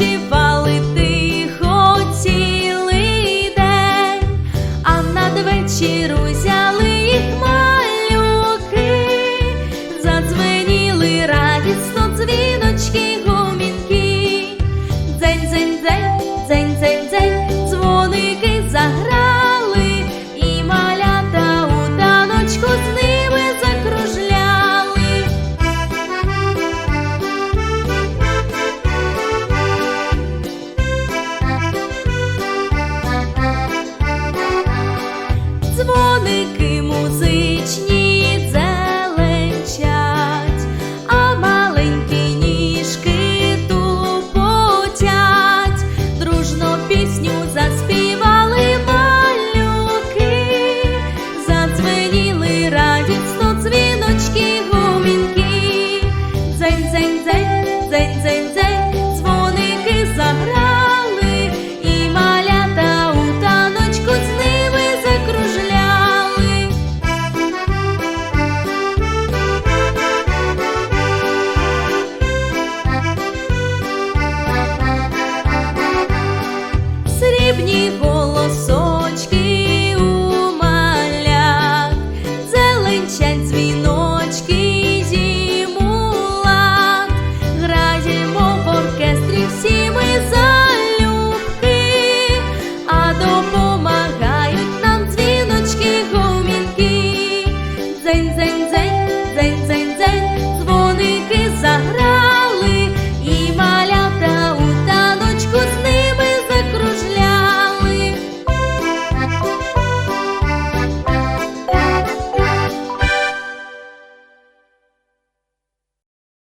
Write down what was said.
відпочивали тихо цілий день, а надвечір узяли їх малюки, задзвеніли радісно дзвіночки гумінки. Дзень, дзень, дзень, дзень, дзень.